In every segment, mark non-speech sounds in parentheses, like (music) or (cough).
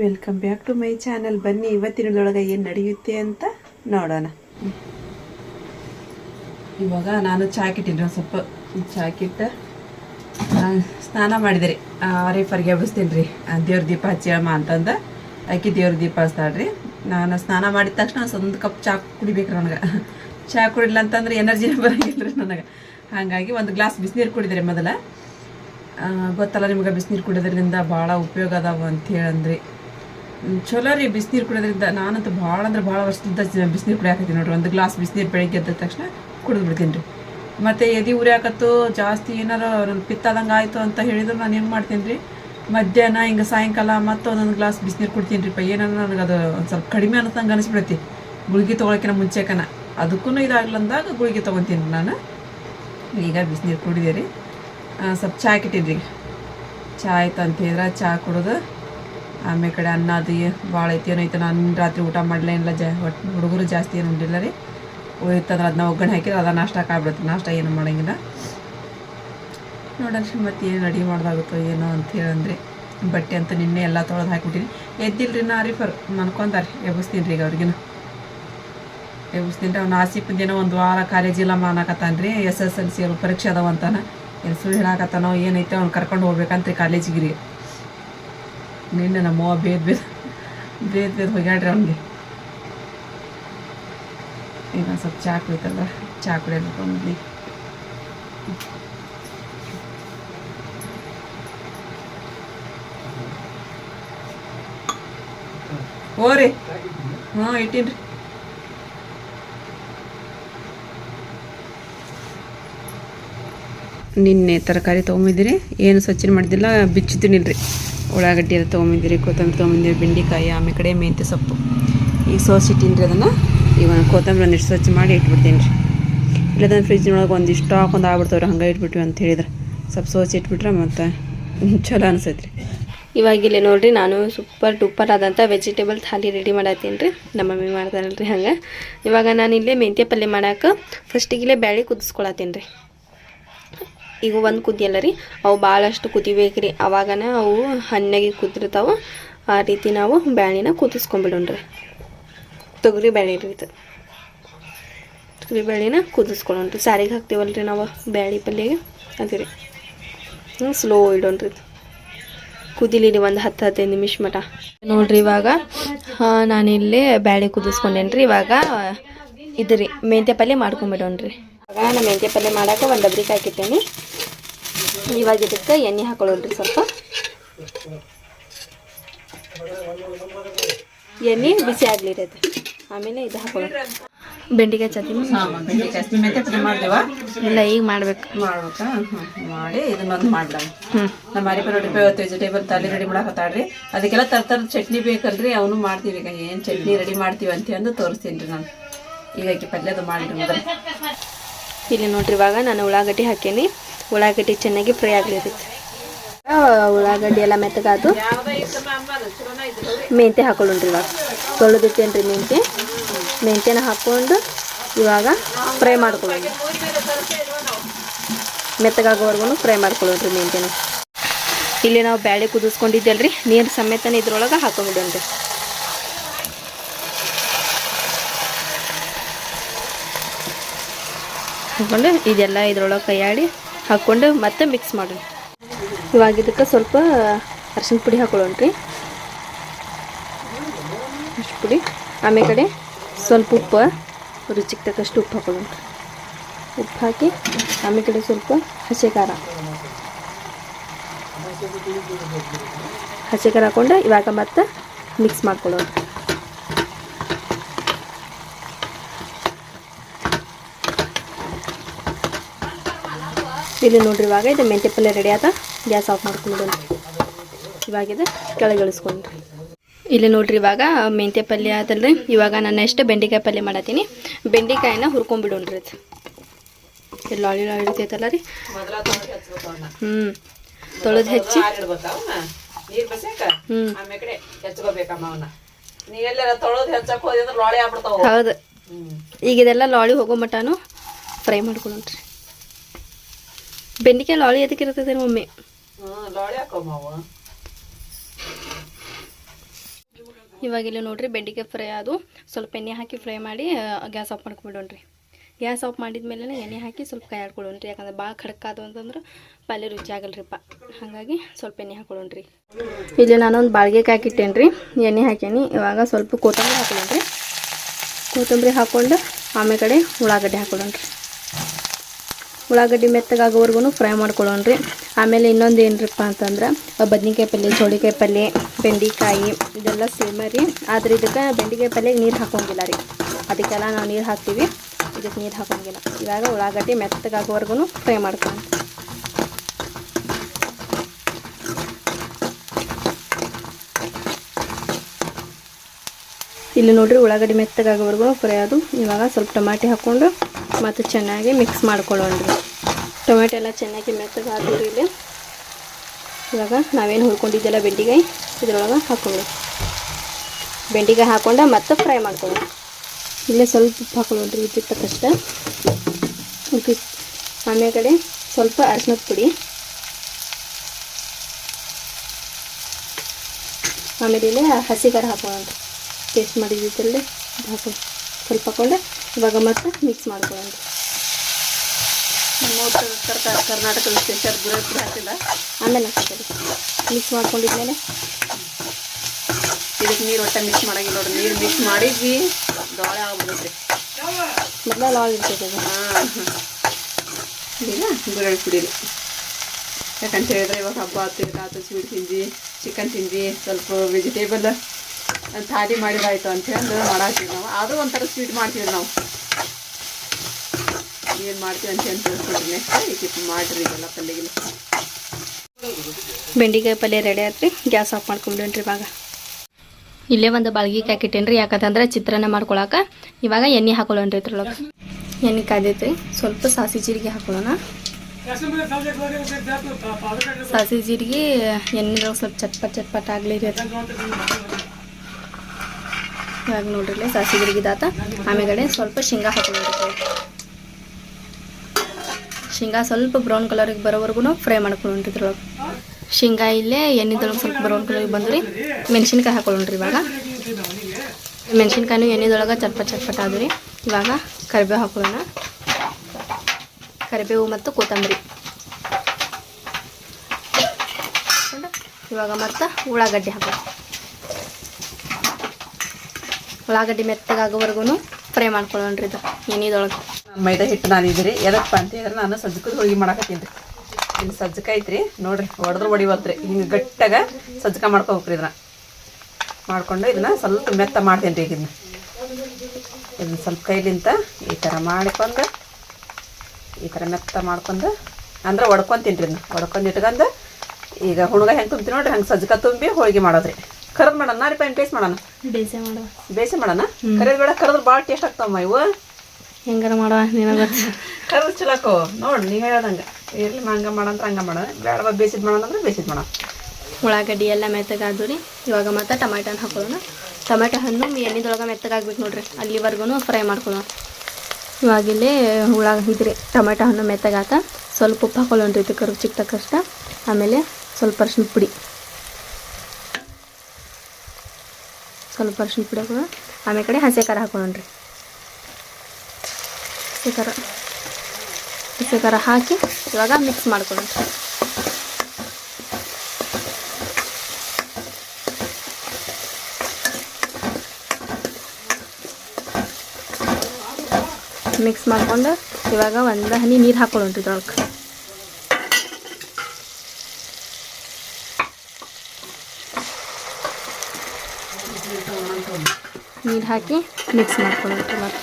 Welcome back to my channel ಬನ್ನಿ ಇವತ್ತಿನದೊಳಗೆ ಏನು ನಡೆಯುತ್ತೆ ಅಂತ ನೋಡೋಣ. ಇವಾಗ ನಾನು ಚಾಕಿಟ್ಟಿದ್ದೆ ಸ್ವಲ್ಪ ಚಾಕಿಟ್ಟ ಸ್ನಾನ ಮಾಡಿದ್ರಿ ಆರೀಫರ್ಗೆ ಹಬ್ಬಿಸ್ತೀನಿ ರೀ. ದೇವ್ರ ದೀಪ ಹಚ್ಚಿಯಮ್ಮ ಅಂತಂದು. ಆಕಿ ದೇವ್ರ ದೀಪ ಹಚ್ತಾಳ್ರಿ ನಾನು ಸ್ನಾನ ಮಾಡಿದ ತಕ್ಷಣ ಒಂದು ಕಪ್ ಚಾ ಕುಡಿಬೇಕು ನನಗೆ. ಚಾ ಕುಡಿಲ್ಲ ಅಂತಂದ್ರೆ ಎನರ್ಜಿನೇ ಬರಂಗಿಲ್ಲ ರೀ ನನಗೆ. ಹಾಗಾಗಿ ಒಂದು ಗ್ಲಾಸ್ ಬಿಸಿನೀರು ಕುಡಿದ್ರಿ ಮೊದಲ. ಗೊತ್ತಲ್ಲ ನಿಮ್ಗೆ ಬಿಸಿನೀರು ಕುಡಿಯೋದ್ರಿಂದ ಭಾಳ ಉಪಯೋಗ ಅದಾವ ಅಂತ ಹ್ಮ್, ಚಲೋ ರೀ ಬಿಸಿನೀರು ಕುಡಿಯೋದ್ರಿಂದ. ನಾನಂತೂ ಭಾಳ ಅಂದ್ರೆ ಭಾಳ ವರ್ಷದಿಂದ ಬಿಸಿನೀರು ಕುಡಿಯಾಕತ್ತೀನಿ ನೋಡ್ರಿ. ಒಂದು ಗ್ಲಾಸ್ ಬಿಸಿನೀರು ಬೆಳಿಗ್ಗೆ ಎದ್ದ ತಕ್ಷಣ ಕುಡಿದು ಬಿಡ್ತೀನಿ ರೀ. ಮತ್ತು ಎದೆ ಉರಿಯಾಕತ್ತು ಜಾಸ್ತಿ ಏನಾರು ಪಿತ್ತಾದಂಗೆ ಆಯಿತು ಅಂತ ಹೇಳಿದ್ರು ನಾನು ಏನು ಮಾಡ್ತೀನಿ ರೀ. ಮಧ್ಯಾಹ್ನ, ಹಿಂಗೆ ಸಾಯಂಕಾಲ ಮತ್ತೆ ಒಂದೊಂದು ಗ್ಲಾಸ್ ಬಿಸಿನೀರು ಕುಡ್ತೀನಿ ರೀ. ಏನಾರ ನನಗೆ ಅದು ಒಂದು ಸ್ವಲ್ಪ ಕಡಿಮೆ ಅನ್ನೋದಂಗೆ ಅನಿಸ್ಬಿಡತ್ತಿ ಗುಳಿಗೆ ತೊಗೊಳಕಿನ ಮುಂಚೆಕನ. ಅದಕ್ಕೂ ಇದಾಗ್ಲಂದಾಗ ಗುಳಿಗೆ ತೊಗೊತೀನಿ ರೀ ನಾನು. ಈಗ ಬಿಸಿನೀರು ಕುಡಿದೆ ರೀ. ಸ್ವಲ್ಪ ಕಿಟ್ಟಿನಿ ಇಟ್ಟಿದ್ರಿ ಚಾಯ್ ಆಯ್ತು ಅಂತ ಹೇಳಿದ್ರೆ ಚಾ ಕುಡಿದು. ಆಮೇಲೆ ಕಡೆ ಅನ್ನ ಅದು ಭಾಳ ಐತಿ ಏನೈತೆ ನಾನು ರಾತ್ರಿ ಊಟ ಮಾಡಲೇ ಇಲ್ಲ ಜಾ ಒಟ್ಟು ಹುಡುಗರು ಜಾಸ್ತಿ ಏನು ಉಂಡಿಲ್ಲ ರೀ. ಉಳಿತಂದ್ರೆ ಅದನ್ನ ಒಗ್ಗರಣೆ ಹಾಕಿದ್ರೆ ಅದ ನಾಷ್ಟ ಆಗ್ಬಿಡುತ್ತೆ, ನಾಷ್ಟ ಏನು ಮಾಡೋಂಗಿಲ್ಲ. ನೋಡೋಣ ಮತ್ತೆ ಏನು ಅಡುಗೆ ಮಾಡ್ದಾಗುತ್ತೋ ಏನೋ ಅಂತ ಹೇಳಂದ್ರೆ, ಬಟ್ಟೆ ಅಂತ ನಿನ್ನೆ ಎಲ್ಲ ತೊಳೆದು ಹಾಕಿಬಿಟ್ಟಿನಿ. ಎದ್ದಿಲ್ರಿ ನಾ ರೀಫರ್ ಮನ್ಕೊಂತಾರೆ ಎಬ್ಬಿಸ್ತೀನಿ ರೀ ಈಗ ಅವ್ರಿಗಿನ. ಎಬ್ಬಿಸ್ತೀನಿ ರೀ, ಅವ್ನು ಏನೋ ಒಂದು ವಾರ ಕಾಲೇಜ್ ಇಲ್ಲ ರೀ ಎಸ್ ಎಸ್ ಎಲ್ ಸಿ ಅವ್ರು ಪರೀಕ್ಷೆ ಅದಾವಂತಾನೆ ಏನು ಸುಳ್ಳು ಹೇಳಾಕತ್ತಾನೋ, ಏನೈತೆ ಅವ್ನು ಕರ್ಕೊಂಡು ಹೋಗ್ಬೇಕಂತ ಕಾಲೇಜಿಗೆ ರೀ. ನಿನ್ನೆ ನಮ್ಮವ್ವ ಬೇದ್ ಬೇದ್ ಬೇದ್ ಬೇದ್ ಹೋಗ್ಯಾಡ್ರಿ ಅವ್ನಿಗೆ. ಈಗ ಸ್ವಲ್ಪ ಚಾ ಕುಡಿತಲ್ಲ ಚಾ ಕುಡಿಯಬೇಕು ಮೊದ್ಲಿಗೆ. ಹೋರಿ. ಹಾಂ ಇಟ್ಟೀನಿ ನಿನ್ನೆ ತರಕಾರಿ ತೊಗೊಂಬಿದ್ದೀರಿ ಏನು ಸ್ವಚ್ಛ ಮಾಡಿದ್ದಿಲ್ಲ ಬಿಚ್ಚುತ್ತೀನಿಲ್ರಿ ಉಳ್ಳಾಗಡ್ಡಿ ಎಲ್ಲ ತೊಗೊಂಬಂದಿರಿ, ಕೊತ್ತಂಬರಿ ತೊಗೊಂಬಂದಿರಿ, ಬೆಂಡೆಕಾಯಿ ಆಮೇಲೆ ಕಡೆ ಮೆಂತ್ಯ ಸೊಪ್ಪು. ಈಗ ಸೋಸಿಟ್ಟಿನಿ ರೀ ಅದನ್ನು ಈಗ ಕೊತ್ತಂಬರಿ ಒಂದಿಷ್ಟು ಸ್ವಚ್ಛ ಮಾಡಿ ಇಟ್ಬಿಡ್ತೀನಿ ರೀ. ಇಲ್ಲದಂದ್ರೆ ಫ್ರಿಜ್ನೊಳಗೆ ಒಂದಿಷ್ಟು ಹಾಕೊಂಡು ಆಗ್ಬಿಡ್ತಾವ್ರಿ, ಹಂಗೆ ಇಟ್ಬಿಟ್ವಿ ಅಂತ ಹೇಳಿದ್ರೆ. ಸ್ವಲ್ಪ ಸೋಸಿ ಇಟ್ಬಿಟ್ರೆ ಮತ್ತು (laughs) ಚಲೋ ಅನ್ಸೈತೆ ರೀ ಇವಾಗ ಇಲ್ಲಿ ನೋಡ್ರಿ ನಾನು ಸೂಪರ್ ಡೂಪರ್ ಆದಂಥ ವೆಜಿಟೇಬಲ್ ಥಾಲಿ ರೆಡಿ ಮಾಡತ್ತೀನಿ ರೀ. ನಮ್ಮ ಮಮ್ಮಿ ಮಾಡ್ತಾರಲ್ರಿ ಹಂಗೆ. ಇವಾಗ ನಾನು ಇಲ್ಲೇ ಮೆಂತ್ಯ ಪಲ್ಯ ಮಾಡೋಕೆ ಫಸ್ಟಿಗೆ ಇಲ್ಲೇ ಬ್ಯಾಳಿ ಕುದಿಸ್ಕೊಳತ್ತೀನಿ ರೀ. ಈಗ ಒಂದು ಕುದಿಯಲ್ಲ ರೀ? ಅವು ಭಾಳಷ್ಟು ಕುದಿಬೇಕು ರೀ. ಅವಾಗನ ಅವು ಹಣ್ಣಾಗಿ ಕುದಿರ್ತಾವೆ ಆ ರೀತಿ ನಾವು ಬ್ಯಾಳಿನ ಕುದಿಸ್ಕೊಂಬಿಡೋಣ್ರಿ. ತೊಗರಿ ಬ್ಯಾಳಿ ರೀ ಇದು. ತೊಗರಿ ಬ್ಯಾಳಿನ ಸ್ಯಾರಿಗೆ ಸಾರಿಗೆ ರೀ ನಾವು ಬ್ಯಾಳಿ ಪಲ್ಯಗೆ. ಅದು ರೀ. ಹ್ಞೂ ಸ್ಲೋ ಇಡೋಣ್ರಿ ಇದು. ಕುದಿಲಿ ರೀ ಒಂದು ಹತ್ತು ಹದಿನೈದು ನಿಮಿಷ ಮಟ ನೋಡ್ರಿ ಇವಾಗ ನಾನು ಬ್ಯಾಳಿ ಕುದಿಸ್ಕೊಂಡೇನ್ರಿ. ಇವಾಗ ಇದು ರೀ. ಮೆಂತ್ಯ ಪಲ್ಯ ಮಾಡ್ಕೊಂಬಿಡೋಣ್ರಿ. ಇವಾಗ ನಾನು ಮೆಂತ್ಯ ಪಲ್ಯ ಮಾಡಕ್ಕೆ ಒಂದು ಡಬ್ರಿಕ್ ಹಾಕಿತ್ತೇನೆ ಇವಾಗ ಇದಕ್ಕೆ ಎಣ್ಣೆ ಹಾಕೊಳ್ಳೋಣ್ರಿ ಸ್ವಲ್ಪ. ಎಣ್ಣೆ ಬಿಸಿ ಆಗಲಿ ರೀ ಆಮೇಲೆ ಇದು ಹಾಕೊಳ್ಳಿ ಬೆಂಡಿಕಾಯಿ ಚಟ್ನಿ ಬೆಂಡೆಕಾಯಿ ಮೆಂತ್ಯ ಮಾಡ್ದೇವ ಇಲ್ಲ ಈಗ ಮಾಡ್ಬೇಕು. ಮಾಡ್ಬೇಕಾ? ಮಾಡಿ ಇದನ್ನೊಂದು ಮಾಡ್ಲಾಗ ಹ್ಞೂ ನಮ್ಮ ಮಾರಿ ನೋಡಿ ವೆಜಿಟೇಬಲ್ ತಾಲಿ ರೆಡಿ ಮಾಡಕತ್ತಾಳ್ರಿ ಅದಕ್ಕೆಲ್ಲ ತರ ಥರದ ಚಟ್ನಿ ಬೇಕಲ್ರಿ ಅವನು ಮಾಡ್ತೀವಿ. ಈಗ ಏನು ಚಟ್ನಿ ರೆಡಿ ಮಾಡ್ತೀವಿ ಅಂತ ಅಂದು ತೋರಿಸ್ತೀನಿ ರೀ ನಾನು. ಈಗ ಪಲ್ಯದು ಮಾಡಿರಿ ಮೊದಲು ಇಲ್ಲಿ ನೋಡ್ರಿ, ಇವಾಗ ನಾನು ಉಳ್ಳಾಗಡ್ಡಿ ಹಾಕೀನಿ. ಉಳ್ಳಾಗಡ್ಡಿ ಚೆನ್ನಾಗಿ ಫ್ರೈ ಆಗ್ಲಿರುತ್ತೆ. ಉಳ್ಳಾಗಡ್ಡಿ ಎಲ್ಲ ಮೆತ್ತಗಾದು ಮೆಂತ್ಯ ಹಾಕೊಳ್ಳೋಣ್ರಿ ಇವಾಗ. ತೊಳೆದಿಟ್ಟೇನ್ರಿ ಮೆಂತ್ಯ. ಮೆಂತ್ಯನ ಹಾಕ್ಕೊಂಡು ಇವಾಗ ಫ್ರೈ ಮಾಡ್ಕೊಳ್ಳೋಣ. ಮೆತ್ತಗಾಗೋವರೆಗೂ ಫ್ರೈ ಮಾಡ್ಕೊಳ್ಳೋಣ್ರಿ ಮೆಂತ್ಯನ. ಇಲ್ಲಿ ನಾವು ಬ್ಯಾಳೆ ಕುದಿಸ್ಕೊಂಡಿದ್ದೆಲ್ರಿ. ನೀರು ಸಮೇತನ ಇದ್ರೊಳಗೆ ಹಾಕೊಂಡ್ಬಿಡೋಣ್ರಿ ಹಾಕ್ಕೊಂಡು ಇದೆಲ್ಲ ಇದ್ರೊಳಗೆ ಕೈಯಾಡಿ ಹಾಕ್ಕೊಂಡು ಮತ್ತೆ ಮಿಕ್ಸ್ ಮಾಡೋಣ. ಇವಾಗ ಇದಕ್ಕೆ ಸ್ವಲ್ಪ ಅರ್ಶಿನ ಪುಡಿ ಹಾಕೊಳ್ಳೋಣ್ರಿ ಅರ್ಶಿನ ಪುಡಿ. ಆಮೇಲೆ ಸ್ವಲ್ಪ ಉಪ್ಪು, ರುಚಿಗೆ ತಕ್ಕಷ್ಟು ಉಪ್ಪು ಹಾಕೊಳ್ಳೋಣ ಉಪ್ಪು ಹಾಕಿ, ಆಮೇಲೆ ಸ್ವಲ್ಪ ಹಸಿ ಖಾರ. ಹಸಿ ಖಾರ ಹಾಕೊಂಡು ಇವಾಗ ಮತ್ತೆ ಮಿಕ್ಸ್ ಮಾಡ್ಕೊಳ್ಳೋಣ. ಇಲ್ಲಿ ನೋಡ್ರಿ ಇವಾಗ ಇದು ಮೆಂತೆ ಪಲ್ಯ ರೆಡಿ ಆದ. ಗ್ಯಾಸ್ ಆಫ್ ಮಾಡ್ಕೊಂಡು ಇವಾಗ ಇದು ಕೆಳಗಿಳಿಸ್ಕೊಂಡ್ರಿ. ಇಲ್ಲಿ ನೋಡ್ರಿ ಇವಾಗ ಮೆಂತ್ಯ ಪಲ್ಯ ಆದಲ್ರಿ ಇವಾಗ ನಾನು ಎಷ್ಟು ಬೆಂಡೆಕಾಯಿ ಪಲ್ಯ ಮಾಡತ್ತೀನಿ ಬೆಂಡೆಕಾಯಿನ ಹುರ್ಕೊಂಡ್ಬಿಡೋಣ್ರಿ ಅದು ಇಲ್ಲಿ ಲಾಳಿ ಲಾಳಿ ಇರ್ತೈತಲ್ಲ ರೀ. ಹ್ಞೂ ತೊಳೆದು ಹೆಚ್ಚಿ. ಹ್ಞೂ ಹೋದಿ. ಈಗ ಇದೆಲ್ಲ ಲಾಳಿ ಹೋಗೋ ಮಟಾನು ಫ್ರೈ ಮಾಡ್ಕೊಳ್ಳೋಣ್ರಿ ಬೆಂಡೆಕಾಯಿ ಲಾಳಿ ಅದಕ್ಕೆ ಇರ್ತದೆ ಮಮ್ಮಿ? ಅವು ಇವಾಗ ಇಲ್ಲಿ ನೋಡ್ರಿ ಬೆಂಡಿಕಾಯಿ ಫ್ರೈ ಅದು. ಸ್ವಲ್ಪ ಎಣ್ಣೆ ಹಾಕಿ ಫ್ರೈ ಮಾಡಿ ಗ್ಯಾಸ್ ಆಫ್ ಮಾಡ್ಕೊಂಬಿಡೋಣ್ರಿ ಗ್ಯಾಸ್ ಆಫ್ ಮಾಡಿದ್ಮೇಲೆ ಎಣ್ಣೆ ಹಾಕಿ ಸ್ವಲ್ಪ ಕೈ ಆಡ್ಕೊಳ್ಳೋಣ್ರಿ ಯಾಕಂದ್ರೆ ಭಾಳ ಖಡಕ್ಕಾದು ಅಂತಂದ್ರೆ ಪಲ್ಯ ರುಚಿ ಆಗಲ್ರಿಪ್ಪ. ಹಾಗಾಗಿ ಸ್ವಲ್ಪ ಎಣ್ಣೆ ಹಾಕೊಳ್ಳೋಣ್ರಿ ಇಲ್ಲಿ ನಾನೊಂದು ಬಾಳ್ಗೆಗೆ ಹಾಕಿಟ್ಟೇನೆ ರೀ ಎಣ್ಣೆ ಹಾಕೇನಿ ಇವಾಗ ಸ್ವಲ್ಪ ಕೊತ್ತಂಬರಿ ಹಾಕೊಳ್ಳೋಣ್ರಿ ಕೊತ್ತಂಬರಿ ಹಾಕ್ಕೊಂಡು ಆಮೇಲೆ ಕಡೆ ಉಳ್ಳಾಗಡ್ಡೆ ಹಾಕೊಳ್ಳೋಣ್ರಿ ಉಳ್ಳಾಗಡ್ಡಿ ಮೆತ್ತಗಾಗೋವರೆಗೂ ಫ್ರೈ ಮಾಡ್ಕೊಳ್ಳೋಣ ರೀ ಆಮೇಲೆ ಇನ್ನೊಂದು ಏನರಪ್ಪ ಅಂತಂದ್ರೆ ಬದ್ನಿಕಾಯಿ ಪಲ್ಯ ಚೌಳಿಕಾಯಿ ಪಲ್ಯ ಬೆಂಡೆಕಾಯಿ, ಇದೆಲ್ಲ ಸೇಮ ರೀ. ಆದ್ರೆ ಇದಕ್ಕೆ ಬೆಂಡೆಕಾಯಿ ಪಲ್ಯಗೆ ನೀರು ಹಾಕೋಂಗಿಲ್ಲ ರೀ. ಅದಕ್ಕೆಲ್ಲ ನಾವು ನೀರು ಹಾಕ್ತೀವಿ. ಇದಕ್ಕೆ ನೀರು ಹಾಕೋಂಗಿಲ್ಲ. ಇವಾಗ ಉಳ್ಳಾಗಡ್ಡಿ ಮೆತ್ತಗಾಗೋವರೆಗೂ ಫ್ರೈ ಮಾಡ್ಕೊಂಡು ಇಲ್ಲಿ ನೋಡ್ರಿ ಉಳ್ಳಾಗಡ್ಡಿ ಮೆತ್ತಗಾಗೋವರೆಗೂ ಫ್ರೈ ಅದು. ಇವಾಗ ಸ್ವಲ್ಪ ಟೊಮಾಟಿ ಹಾಕ್ಕೊಂಡು ಮತ್ತು ಚೆನ್ನಾಗಿ ಮಿಕ್ಸ್ ಮಾಡ್ಕೊಳ್ಳೋಣ್ರಿ ಟೊಮೆಟೊ ಎಲ್ಲ ಚೆನ್ನಾಗಿ ಮೆತ್ತಗಾದ್ರಿ ಇಲ್ಲಿ. ಇವಾಗ ನಾವೇನು ಹುರ್ಕೊಂಡಿದ್ದೆಲ್ಲ ಬೆಂಡಿಗಾಯಿ ಇದ್ರೊಳಗೆ ಹಾಕೊಳ್ಳಿ ಬೆಂಡಿಗಾಯಿ ಹಾಕ್ಕೊಂಡು ಮತ್ತೆ ಫ್ರೈ ಮಾಡ್ಕೊಳ್ಳಿ ಇಲ್ಲೇ ಸ್ವಲ್ಪ ಉಪ್ಪು ಹಾಕೊಳ್ಳೋಣ್ರಿ ಉಪ್ಪಿಟ್ಟಕ್ಕಷ್ಟ ಉಪ್ಪಿ ಆಮೇಲೆ ಸ್ವಲ್ಪ ಅರಿಶಿನದ ಪುಡಿ. ಆಮೇಲೆ ಇಲ್ಲಿ ಹಸಿ ಖಾರ ಹಾಕೊಳ್ಳೋಣ ಟೇಸ್ಟ್ ಮಾಡಿದ್ದಲ್ಲೇ ಹಾಕೊಂಡು ಸ್ವಲ್ಪ ಹಾಕೊಂಡೆ ಇವಾಗ ಮತ್ತೆ ಮಿಕ್ಸ್ ಮಾಡ್ಕೊಳ್ಳೋಣ. ನಮ್ಮ ಕರ್ಕ- ಕರ್ನಾಟಕದ ಸ್ಪೆಷಲ್ ಪುಡಿ ಹಾಕಿಲ್ಲ. ಆಮೇಲೆ ಹಾಕ್ತೀವಿ ಮಿಕ್ಸ್ ಮಾಡ್ಕೊಂಡಿದ್ಮೇಲೆ? ಇದಕ್ಕೆ ನೀರು ಒಟ್ಟೆ ಮಿಕ್ಸ್ ಮಾಡೋಂಗಿಲ್ಲ ನೋಡಿ. ನೀರು ಮಿಕ್ಸ್ ಮಾಡಿದ್ವಿ ದೋಳೆ ಆಗ್ಬಿಡುತ್ತೆ. ಮೊದಲ ಲಾಗ್ ಇರ್ತೈತೆ ಅದು. ಹಾಂ. ಈಗ ಗುರೆ ಪುಡಿ ರೀ ಯಾಕಂತ ಹೇಳಿದ್ರೆ ಇವಾಗ ಹಬ್ಬ ಆತು ಆತು ಸ್ವೀಟ್ ತಿಂದ್ವಿ ಚಿಕನ್ ತಿಂದ್ವಿ ಸ್ವಲ್ಪ ವೆಜಿಟೇಬಲ್ ಥಾಲಿ ಮಾಡಿದಾಯ್ತು ಅಂತ ಹೇಳಿ ಮಾಡಾಕ್ತೀವಿ ನಾವು. ಆದರೂ ಒಂಥರ ಸ್ವೀಟ್ ಮಾಡ್ತೀವಿ ನಾವು. ಏನು ಮಾಡ್ತೀವಿ ಅಂತ ಹೇಳಿ ತಿಳ್ಕೊಡ್ರಿ ನೆಕ್ಸ್ಟ್ ಮಾಡಿರಿ ಇದೆಲ್ಲ ಪಲ್ಯಗಿಲ್ಲ. ಬೆಂಡಿಕಾಯಿ ಪಲ್ಯ ರೆಡಿ ಆಯ್ತು ಗ್ಯಾಸ್ ಆಫ್ ಮಾಡ್ಕೊಂಬಿಡೋಣ್ರಿ ಇವಾಗ. ಇಲ್ಲೇ ಒಂದು ಬಾಳ್ಗಿ ಹಾಕಿಟ್ಟೇನ್ರಿ ಯಾಕಂತಂದ್ರೆ ಚಿತ್ರಾನ್ನ ಮಾಡ್ಕೊಳಕ ಇವಾಗ ಎಣ್ಣೆ ಹಾಕೊಳ್ಳೋಣ್ರಿ ಇದ್ರೊಳಗೆ. ಎಣ್ಣೆ ಕಾದೈತ್ರಿ ಸ್ವಲ್ಪ ಸಾಸಿ ಜೀರಿಗೆ ಹಾಕೊಳ್ಳೋಣ. ಸಾಸಿ ಜೀರಿಗೆ ಎಣ್ಣೆ ಸ್ವಲ್ಪ ಚಟ್ಪಟ್ ಚಟ್ಪಟ್ ಆಗಲಿ ರೀ ಅದು. ಇವಾಗ ನೋಡ್ರಿ ಸಾಸಿವೆ ಸಾಸಿ ಜೀರಿಗೆ ಇದಾತ ಆಮೇಲೆ ಸ್ವಲ್ಪ ಶೇಂಗಾ ಹಾಕೊಳ್ಳೋಣ್ರಿ ಶೇಂಗಾ ಸ್ವಲ್ಪ ಬ್ರೌನ್ ಕಲರಿಗೆ ಬರೋವರೆಗೂ ಫ್ರೈ ಮಾಡ್ಕೊಳ್ಳೋಣ್ರಿ ಇದ್ರೊಳಗೆ ಶೇಂಗಾ ಇಲ್ಲೇ, ಎಣ್ಣೆದೊಳಗೆ ಸ್ವಲ್ಪ ಬ್ರೌನ್ ಕಲರಿಗೆ ಬಂದ್ರಿ, ಮೆಣಸಿನ್ಕಾಯಿ ಹಾಕೊಳ್ಳೋಣ್ರಿ ಇವಾಗ. ಮೆಣಸಿನ್ಕಾಯಿನೂ ಎಣ್ಣೆದೊಳಗೆ ಚಟ್ಪಟ್ ಚಟ್ಪಟ್ ಆದ್ರಿ. ಇವಾಗ ಕರಿಬೇವು ಹಾಕೊಳ್ಳೋಣ ಕರಿಬೇವು ಮತ್ತು ಕೊತ್ತಂಬರಿ. ಇವಾಗ ಮತ್ತೆ ಉಳ್ಳಾಗಡ್ಡೆ ಹಾಕೋಣ. ಉಳ್ಳಾಗಡ್ಡಿ ಮೆತ್ತಗಾಗೋವರೆಗೂ ಫ್ರೈ ಮಾಡ್ಕೊಳ್ಳೋಣ್ರಿ ಇದು. ನಾನು ಮೈದಾ ಹಿಟ್ಟು ನಾನು ಇದ್ರಿ ಎದಕ್ಕೆ ಅಂತ ಹೇಳಿದ್ರೆ ನಾನು ಸಜ್ಜಕದ ಹೋಳಿಗೆ ಮಾಡಾಕತ್ತೀನಿ ರೀ. ಇನ್ನು ಸಜ್ಜಕ ಐತ್ರಿ. ನೋಡ್ರಿ ಹೊಡೆದ್ರೆ ಹೊಡಿವಲ್ತ್ರಿ ಹಿಂಗೆ ಗಟ್ಟಾಗ ಸಜ್ಜಕ ಮಾಡ್ಕೋಬೇಕ್ರಿ ಇದನ್ನ. ಮಾಡಿಕೊಂಡು ಇದನ್ನ ಸ್ವಲ್ಪ ಮೆತ್ತ ಮಾಡ್ತೀನಿ ರೀ ಇದನ್ನ. ಇದನ್ನ ಸ್ವಲ್ಪ ಕೈಲಿಂತ ಈ ಥರ ಮಾಡ್ಕೊಂಡು, ಈ ಥರ ಮೆತ್ತ ಮಾಡ್ಕೊಂಡು, ಅಂದ್ರೆ ಒಡ್ಕೊಂತೀನಿ ರೀ ಇದನ್ನ. ಒಡ್ಕೊಂಡು ಇಟ್ಕೊಂಡು ಈಗ ಹುಣ್ಗ ಹೆಂಗೆ ತುಂಬ್ತೀನಿ ನೋಡ್ರಿ, ಹಂಗೆ ಸಜ್ಜಕ ತುಂಬಿ ಹೋಳಿಗೆ ಮಾಡೋದ್ರಿ. ಕರದ್ ಮಾಡೋಣ ರೀ ಪೈನ್ ಪೇಸ್ಟ್ ಮಾಡೋಣ. ಬೇಸೆ ಮಾಡುವ ಬೇಸೆ ಮಾಡೋಣ? ಕರಿದ್ ಬೇಡ ಕರೆದ್ರೆ ಭಾಳ ಟೇಸ್ಟ್ ಆಗ್ತಾವಮ್ಮ ಇವು. ಹೆಂಗಾರ ಮಾಡುವ ನಿನಗೆ ಕರ್ದು ಚಲೋಕೋ ನೋಡಿ ನೀವು ಹೇಳ್ದಂಗೆ. ಇರ್ಲಿ ಹಂಗೆ ಮಾಡಂದ್ರೆ ಹಂಗ ಮಾಡೋಣ. ಬೇಡ ಬೇಸಿದ್ ಮಾಡೋಣ ಅಂದ್ರೆ ಬೇಸಿದ್ ಮಾಡೋಣ. ಉಳ್ಳಾಗಡ್ಡಿ ಎಲ್ಲ ಮೆತ್ತಗಾದು ರೀ. ಇವಾಗ ಮತ್ತೆ ಟಮಾಟೊ ಹಣ್ಣು ಹಾಕೊಳ್ಳೋಣ. ಟಮಾಟೊ ಹಣ್ಣು ಎಣ್ಣೆದೊಳಗೆ ಮೆತ್ತಗಾಗ್ಬೇಕು ನೋಡ್ರಿ. ಅಲ್ಲಿವರೆಗೂ ಫ್ರೈ ಮಾಡ್ಕೊಳ್ಳೋಣ. ಇವಾಗಿಲ್ಲೇ ಉಳ್ಳಾಗ ಇದ್ರಿ ಟೊಮೆಟೊ ಹಣ್ಣು ಮೆತ್ತಗಾತ. ಸ್ವಲ್ಪ ಉಪ್ಪು ಹಾಕೊಳ್ಳೋಣ್ರಿ ಇದಕ್ಕೆ ರುಚಿಗೆ ತಕ್ಕಷ್ಟ. ಆಮೇಲೆ ಸ್ವಲ್ಪ ಅರ್ಶಿನ ಪುಡಿ. ಸ್ವಲ್ಪ ಅರ್ಶಿನ ಪುಡಿ ಹಾಕೋಣ ಆಮೇಲೆ ಕಡೆ ಹಸಿ ಖಾರ ಹಾಕೊಳ್ಳೋಣ್ರಿ ಹಸಿ ಖಾರ. ಹಸಿ ಖಾರ ಹಾಕಿ ಇವಾಗ ಮಿಕ್ಸ್ ಮಾಡ್ಕೊಳ್ಳೋಣ ಮಿಕ್ಸ್ ಮಾಡ್ಕೊಂಡು ಇವಾಗ ಒಂದು ಹನಿ ನೀರು ಹಾಕೊಳ್ಳೋಣ್ರಿ ಇದ್ರೊಳಗೆ. ನೀರು ಹಾಕಿ ಮಿಕ್ಸ್ ಮಾಡ್ಕೊಳ್ಬೇಕು ಮತ್ತೆ.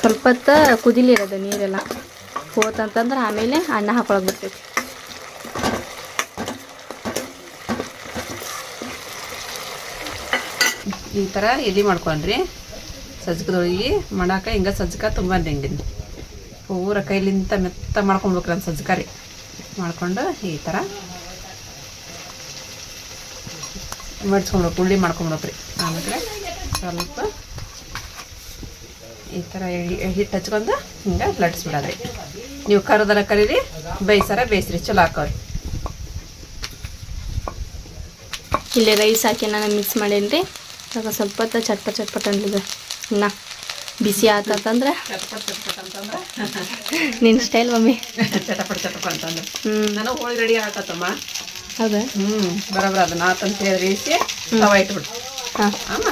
ಸ್ವಲ್ಪ ಕುದಿಲಿರೋದು ನೀರೆಲ್ಲ. ಹೋತಂತಂದ್ರೆ ಆಮೇಲೆ ಅನ್ನ ಹಾಕೊಳಕ್ ಬರ್ತೈತಿ ಈ ಥರ ಎಲೆ ಮಾಡ್ಕೊಂಡ್ರಿ. ಸಜ್ಜಕದೊಳಗೆ ಮಾಡಾಕ ಹಿಂಗೆ ಸಜ್ಜಕ ತುಂಬ ಹಿಂಗಿನ ಪೂರ ಕೈಲಿಂತ ಮೆತ್ತ ಮಾಡ್ಕೊಂಡ್ಬೇಕು ನಾನು ಸಜ್ಜಕ ರೀ. ಮಾಡ್ಕೊಂಡು ಈ ಥರ ಮಡ್ಸ್ಕೊಳ್ಬೇಕು ಉಳ್ಳಿ ಮಾಡ್ಕೊಳ್ಬೇಕ್ರಿ ಆಮೇಲೆ ಸ್ವಲ್ಪ ಈ ಥರ ಹಿಟ್ಟು ಹಚ್ಕೊಂಡು ಹಿಂಗೆ ಲಟ್ಸ್ಬಿಡೋದ್ರಿ ನೀವು ಕರದರ ಕರೀರಿ ಬೇಯಿಸಾರ ಬೇಯಿಸ್ರಿ ಚಲೋ ಹಾಕೋರಿ ಇಲ್ಲಿ ರೈಸ್ ಹಾಕಿ ನಾನು ಮಿಕ್ಸ್ ಮಾಡೇನಿ ರೀ ಸ್ವಲ್ಪ ಹೊತ್ತು ಚಟ್ಪಟ್ ಅನ್ಲಿದೆ ಇನ್ನ ಬಿಸಿ ಆತಂದ್ರೆ ನಿನ್ನ ಸ್ಟೈಲ್ ಮಮ್ಮಿ. (laughs) ಚಟಪಟ್ ಚಟಪಟ್ ಅಂತಂದ್ರೆ. ಹ್ಞೂ ನನಗೆ ಹೋಳಿ ರೆಡಿ ಆಗತ್ತಮ್ಮ. ಹೌದಾ ಹ್ಞೂ ಬರೋಬ್ರ ಇಸಿ ತವ ಇಟ್ಬಿಡು. ಹಾಂ. ಅಮ್ಮ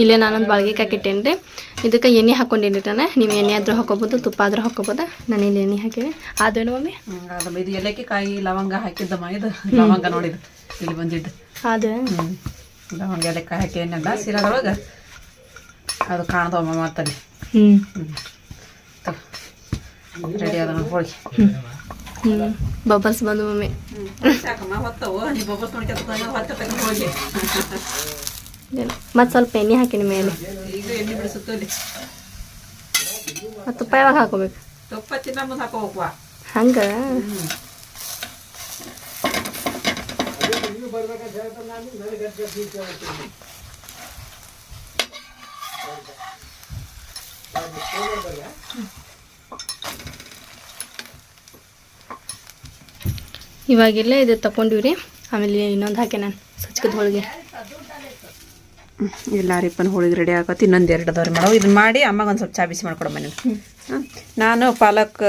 ಇಲ್ಲೇ ನಾನೊಂದು ಬಾಳ್ಗೆ ಹಾಕಿಟ್ಟೇನಿ ರೀ. ಇದಕ್ಕೆ ಎಣ್ಣೆ ಹಾಕೊಂಡೇನಿ ನಾನು ನೀವು ಎಣ್ಣೆ ಆದರೂ ಹಾಕೋಬೋದು ತುಪ್ಪ ಆದರೂ ಹಾಕೋಬೋದು? ನಾನು ಇಲ್ಲಿ ಎಣ್ಣೆ ಹಾಕಿನಿ ಅದೇನು ಮಮ್ಮಿ ಅದು ಇದು ಏಲಕ್ಕಿ ಕಾಯಿ ಲವಂಗ ಹಾಕಿದ್ದಮ್ಮ ಇದು. ಲವಂಗ ನೋಡಿದ್ದು. ಇಲ್ಲಿ ಬಂದಿದ್ದು. ಅದು ಹ್ಞೂ ಲವಂಗ ಏಲಕ್ಕಾಯಿ ಹಾಕಿ ಎಣ್ಣೆ ಸೀರೆದೊಳಗೆ ಅದು ಕಾಣ್ದವಮ್ಮ ಹ್ಮ್. ಹ್ಞೂ ರೆಡಿ ಅದ ಹೋಳಿಗೆ. ಹ್ಞೂ ಬಬಲ್ಸ್ ಬಂದು ಮಮ್ಮಿ ಸಾಕಮ್ಮ ಹೊತ್ತವು ನೀ ಬೊಬ್ಬಸ್ ನೋಡ್ಕೊತ ಹೊತ್ತ ಹೋಗಿ ಮತ್ತು ಸ್ವಲ್ಪ ಎಣ್ಣೆ ಹಾಕಿನಿ ಮೇಲೆ ಈಗ ಎಣ್ಣೆ ಬಿಡಿಸುತ್ತೋ ಇಲ್ಲಿ ಮತ್ತು ತುಪ್ಪ ಯಾವಾಗ ಹಾಕೋಬೇಕು ತುಪ್ಪ ತಿನ್ನ ಮುಂದೆ ಹಾಕೋಬೇಕು ಹಂಗೆ ಇವಾಗಿಲ್ಲ ಇದು ತಗೊಂಡಿವ್ರಿ. ಆಮೇಲೆ ಇನ್ನೊಂದು ಹಾಕಿ ನಾನು ಸಚ್ಕದ ಹೋಳಿಗೆ. ಎಲ್ಲಾರಿಪ್ಪನ ಹೋಳಿಗೆ ರೆಡಿ ಆಗತ್ತೆ. ಇನ್ನೊಂದು ಎರಡು ಅದಾವ್ರಿ ಮೇಡಮ್. ಇದನ್ನ ಮಾಡಿ ಅಮ್ಮಗೆ ಒಂದು ಸ್ವಲ್ಪ ಚಾ ಬಿಸಿ ಮಾಡ್ಕೊಡ ಮನೆ ನಾನು ಪಾಲಕ್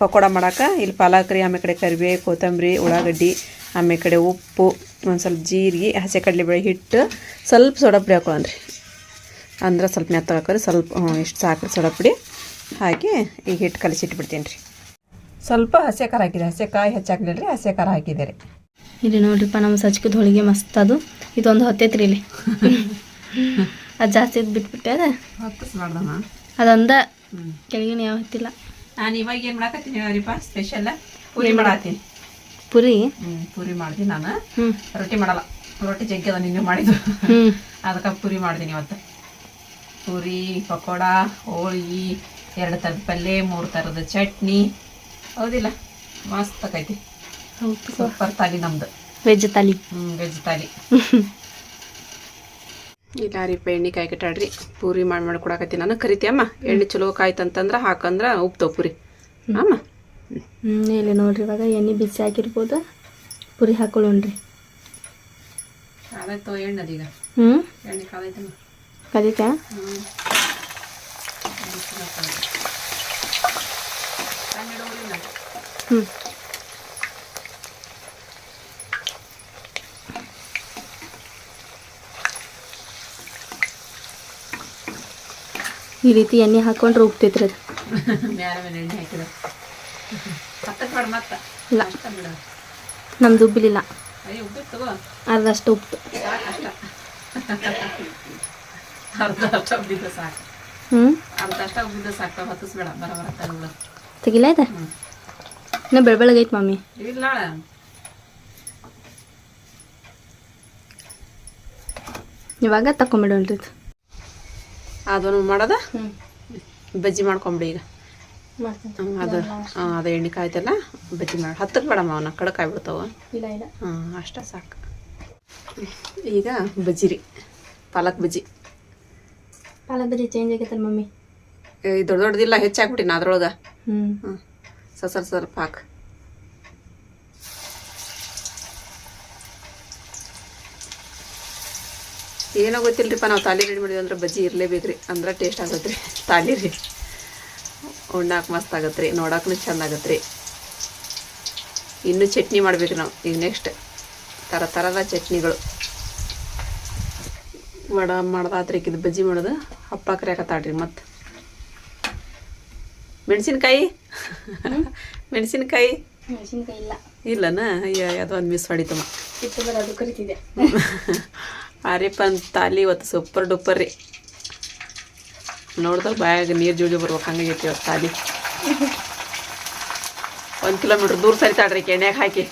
ಪಕೋಡ ಮಾಡಕ್ಕೆ ಇಲ್ಲಿ ಪಾಲಕ್ ರೀ, ಆಮೇಲೆ ಕಡೆ ಕರಿಬೇವು ಕೊತ್ತಂಬರಿ, ಉಳ್ಳಾಗಡ್ಡಿ, ಆಮೇಲೆ ಕಡೆ ಉಪ್ಪು, ಒಂದು ಸ್ವಲ್ಪ ಜೀರಿಗೆ, ಹಸಿ ಕಡಲೆಬೇಳೆ ಹಿಟ್ಟು. ಸ್ವಲ್ಪ ಸೋಡಾ ಪುಡಿ ಹಾಕೊಳ್ಳೋಣ್ರಿ ಅಂದ್ರೆ ಸ್ವಲ್ಪ ಮೆತ್ತಗೆ ಹಾಕೋರಿ. ಸ್ವಲ್ಪ ಇಷ್ಟು ಸಾಕ್ರಿ ಸೋಡಾ ಪುಡಿ ಹಾಕಿ ಈ ಹಿಟ್ಟು ಕಲಿಸಿಟ್ಬಿಡ್ತೀನಿ ರೀ. ಸ್ವಲ್ಪ ಹಸಿ ಖಾರ ಹಾಕಿದೆ. ಹಸಿ ಕಾಯಿ ಹೆಚ್ಚಾಕ್ಲಿಲ್ಲ ರೀ ಹಸಿ ಖಾರ ಹಾಕಿದೆ ರೀ ಇಲ್ಲಿ ನೋಡ್ರಿಪ್ಪ ನಮ್ಮ ಸಜ್ಕದ ಹೋಳಿಗೆ ಮಸ್ತ್ ಅದು. ಇದೊಂದು ಹೊತ್ತೈತ್ರಿ ಇಲ್ಲಿ. (laughs) ಅದು ಜಾಸ್ತಿ ಇದು ಬಿಟ್ಬಿಟ್ಟೆ ಅದ. ಅದೊಂದ ಕೆಳಗಿನ ಯಾವ ಹೊತ್ತಿಲ್ಲ. ನಾನು ಇವಾಗ ಏನು ಮಾಡಕತ್ತೀನಿ ರೀಪ ಸ್ಪೆಷಲ್ ಪೂರಿ ಮಾಡತ್ತೀನಿ. ಪುರಿ? ಹ್ಞೂ ಪೂರಿ ಮಾಡ್ತೀನಿ ನಾನು. ಹ್ಞೂ ರೊಟ್ಟಿ ಮಾಡಲ್ಲ. ರೊಟ್ಟಿ ಜಗ್ಗಿ ಅದ ನಿನ್ನೆ ಮಾಡಿದ್ದು. ಹ್ಞೂ ಅದಕ್ಕೆ ಪೂರಿ ಮಾಡ್ತೀನಿ ಇವತ್ತು. ಪೂರಿ ಪಕೋಡ ಹೋಳಿಗೆ ಎರಡು ಥರದ ಪಲ್ಯ ಮೂರು ಥರದ ಚಟ್ನಿ. ಹೌದಿಲ್ಲ. ಮಸ್ತ್ ಆಕೈತಿ ಸೂಪರ್ ತಾಲಿ ನಮ್ದು. ವೆಜ್ ತಾಲಿ ಹ್ಞೂ ವೆಜ್ ತಾಲಿ ಇಲ್ಲ ರೀ ಎಣ್ಣೆ ಕಾಯಿ ಕಟ್ಟಾಡ್ರಿ ಪೂರಿ ಮಾಡಿ ಮಾಡಿ ಕೊಡಕತ್ತೀನಿ ನಾನು. ಕರಿತೀಯಮ್ಮ ಎಣ್ಣೆ ಚಲೋ ಕಾಯ್ತಂತಂದ್ರೆ ಹಾಕಂದ್ರೆ ಉಪ್ತವ್ ಪೂರಿ. ಅಮ್ಮ. ಹ್ಞೂ ಇಲ್ಲಿ ನೋಡ್ರಿ ಇವಾಗ ಎಣ್ಣೆ ಬಿಸಿ ಹಾಕಿರ್ಬೋದು ಪುರಿ ಹಾಕೊಳ್ಳೋಣ್ರಿ. ಕಾದಾಯ್ತು ಎಣ್ಣೆ ಅದೀಗ? ಹ್ಞೂ ಎಣ್ಣೆ ಕಾಲೈತಮ್ಮ ಕಲಿತಾ? ಹ್ಞೂ ಹ್ಞೂ ಈ ರೀತಿ ಎಣ್ಣೆ ಹಾಕೊಂಡ್ರೆ ಉಪ್ತೈತ್ರಿ ಅದು. ಇಲ್ಲ. ನಮ್ದು ಉಬ್ಬಿಲಿಲ್ಲ. ಅರ್ಧಷ್ಟು ಉಪ್ಪು. ಹ್ಞೂ ತೆಗಿಲ್ಲ ಇದೆ? ಇನ್ನು ಬೆಳ ಐತೆ ಮಮ್ಮಿ ಇವಾಗ ತಕೊಂಬಿಡೋಣ್ರಿ ಇದು ಅದನ್ನು ಮಾಡೋದ? ಹ್ಞೂ ಬಜ್ಜಿ ಮಾಡ್ಕೊಂಬಿಡಿ ಈಗ. ಅದು ಹಾಂ ಅದು ಎಣ್ಣೆ ಕಾಯ್ತಲ್ಲ ಬಜ್ಜಿ ಮಾಡಿ. ಹತ್ತಕ್ಕೆ ಬೇಡಮ್ಮ ಅವನ್ನ ಕಡಕ್ ಆಗ್ಬಿಡ್ತಾವ ಹಾಂ ಅಷ್ಟ ಸಾಕು. ಈಗ ಬಜ್ಜಿ ರೀ ಪಾಲಕ್ ಬಜ್ಜಿ. ಪಾಲಕ್ ಬಜ್ಜಿ ಚೇಂಜ್ ಆಗೈತಲ್ಲ ಮಮ್ಮಿ ಈ ದೊಡ್ಡ ದೊಡ್ಡದಿಲ್ಲ ಹೆಚ್ಚಾಗ್ಬಿಟ್ಟಿನ ಅದ್ರೊಳಗೆ. ಹ್ಞೂ ಸ್ವಲ್ಪ ಹಾಕು ಏನೋ ಗೊತ್ತಿಲ್ಲರಿಪ್ಪ ನಾವು ತಾಲಿ ರೆಡಿ ಮಾಡಿದ್ವಿ ಅಂದ್ರೆ ಬಜ್ಜಿ ಇರಲೇಬೇಕ್ರಿ. ಅಂದ್ರೆ ಟೇಸ್ಟ್ ಆಗತ್ತೆ ರೀ ತಾಲಿ ರೀ. ಉಣ್ಣಾಕ ಮಸ್ತ್ ಆಗತ್ತೆ ರೀ ನೋಡಕ್ಕೂ ಚೆಂದ ಆಗತ್ತೆ ರೀ ಇನ್ನೂ ಚಟ್ನಿ ಮಾಡ್ಬೇಕು ನಾವು. ಈಗ ನೆಕ್ಸ್ಟ್ ಥರ ಥರದ ಚಟ್ನಿಗಳು. ವಡ ಮಾಡ್ದಾತ್ರಿ ಇದು ಬಜ್ಜಿ ಮಾಡೋದು. ಹಪ್ಳ ಕರಿಯಾಕತ್ತಾಳ್ರಿ ಮತ್ತೆ. ಮೆಣಸಿನ್ಕಾಯಿ? ಮೆಣಸಿನ್ಕಾಯಿ? ಮೆಣಸಿನ್ಕಾಯಿ ಇಲ್ಲ. ಇಲ್ಲನಾ? ಅಯ್ಯ ಅದೊಂದು ಮಿಸ್ ಕರಿತಿದ್ದೆ. ಆರಿಪ್ಪ ಅಂತ ತಾಲಿ ಇವತ್ತು ಸೂಪರ್ ಡೂಪರ್ ರೀ. ನೋಡ್ದಾಗ ಬಾಯಾಗ ನೀರು ಜೋಡಿ ಬರ್ಬೇಕು ಹಂಗಾಗೈತಿ ಇವತ್ತು ತಾಲಿ. ಒಂದು ಕಿಲೋಮೀಟ್ರ್ ದೂರ ಸರಿತಾಡ್ರಿ ಕೆಣ್ಯಾಗ ಹಾಕಿ.